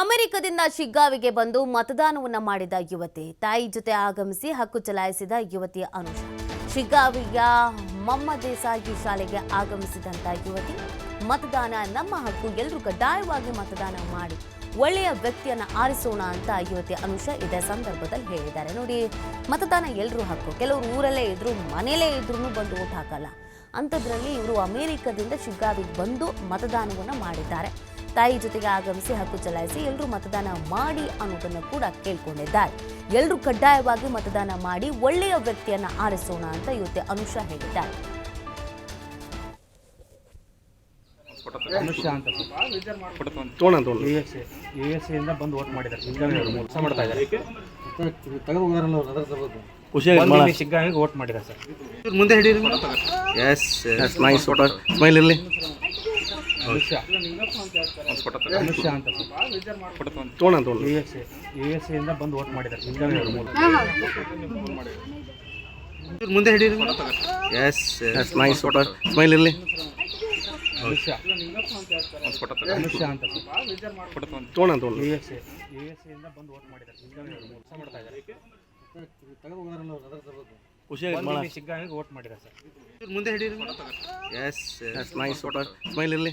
ಅಮೆರಿಕದಿಂದ ಶಿಗ್ಗಾವಿಗೆ ಬಂದು ಮತದಾನವನ್ನ ಮಾಡಿದ ಯುವತಿ. ತಾಯಿ ಜೊತೆ ಆಗಮಿಸಿ ಹಕ್ಕು ಚಲಾಯಿಸಿದ ಯುವತಿಯ ಅನುಷ. ಶಿಗ್ಗಾವಿಯ ಮಮ್ಮ ದೇಸಾಯಿ ಶಾಲೆಗೆ ಆಗಮಿಸಿದಂತ ಯುವತಿ ಮತದಾನ, ನಮ್ಮ ಹಕ್ಕು ಎಲ್ಲರೂ ಕಡ್ಡಾಯವಾಗಿ ಮತದಾನ ಮಾಡಿ ಒಳ್ಳೆಯ ವ್ಯಕ್ತಿಯನ್ನ ಆರಿಸೋಣ ಅಂತ ಯುವತಿ ಅನುಷ ಇದೇ ಸಂದರ್ಭದಲ್ಲಿ ಹೇಳಿದ್ದಾರೆ. ನೋಡಿ, ಮತದಾನ ಎಲ್ಲರೂ ಹಕ್ಕು. ಕೆಲವರು ಊರಲ್ಲೇ ಇದ್ರು ಮನೆಯಲ್ಲೇ ಇದ್ರೂ ಬಂದು ಓಟ್ ಹಾಕಲ್ಲ. ಅಂಥದ್ರಲ್ಲಿ ಇವರು ಅಮೆರಿಕದಿಂದ ಶಿಗ್ಗಾವಿಗೆ ಬಂದು ಮತದಾನವನ್ನು ಮಾಡಿದ್ದಾರೆ. ತಾಯಿ ಜೊತೆಗೆ ಆಗಮಿಸಿ ಹಕ್ಕು ಚಲಾಯಿಸಿ ಎಲ್ಲರೂ ಮತದಾನ ಮಾಡಿ ಅನ್ನೋದನ್ನು ಕೂಡ ಕೇಳ್ಕೊಂಡಿದ್ದಾರೆ. ಎಲ್ಲರೂ ಕಡ್ಡಾಯವಾಗಿ ಮತದಾನ ಮಾಡಿ ಒಳ್ಳೆಯ ವ್ಯಕ್ತಿಯನ್ನ ಆರಿಸೋಣ ಅಂತ ಇವತ್ತೆ ಅನುಷಾ ಹೇಳಿದ್ದಾರೆ. ಬಂದು ಮಾಡಿದ್ದಾರೆ. ಕೆಲಸ ಮಾಡ್ತಾ ಇದ್ದಾರೆ. ಖುಷಿಯಾಗಿ ಸರ್. ಮುಂದೆ yes yes nice photo smile ಇರಲಿ. ಅನುಷ್ಯಾ ಅಂತ U S A U S ಎಯಿಂದ ಬಂದು ವೋಟ್ ಮಾಡಿದ್ದಾರೆ. ಅವರು ಮುಂದೆ ಹಿಡೀರಿ yes yes nice photo smile ಇರಲಿ. ಫೋಟೋ ಅನುಷ್ಯಾ ಅಂತ U S A. U S ಎಯಿಂದ ಬಂದು ವೋಟ್ ಮಾಡಿದ್ದಾರೆ. ಶಿಗ್ಗಾವಿ ಅವರು ಕೆಲಸ ಮಾಡ್ತಾ ಇದ್ದಾರೆ. ಖುಷಿಯಾಗಿ ವೋಟ್ ಮಾಡಿದ್ದಾರೆ ಸರ್. ಮುಂದೆ ಹಿಡೀರಿ yes yes nice photo smile ಇರಲಿ.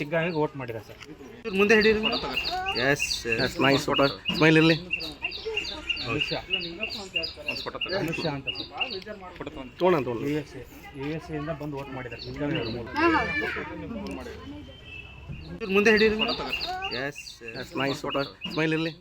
ಶಿಗ್ಗಾವಿಗೆ ವೋಟ್ ಸರ್? ಮುಂದೆ ಹಿಡೀರಿ yes yes nice photo smile ಇರಲಿ. U S A U S ಇಂದ ಬಂದು ವೋಟ್ ಮಾಡಿದ್ದಾರೆ ಮುಂದೆ ಹಿಡೀರಿ yes yes nice photo smile ಇರಲಿ.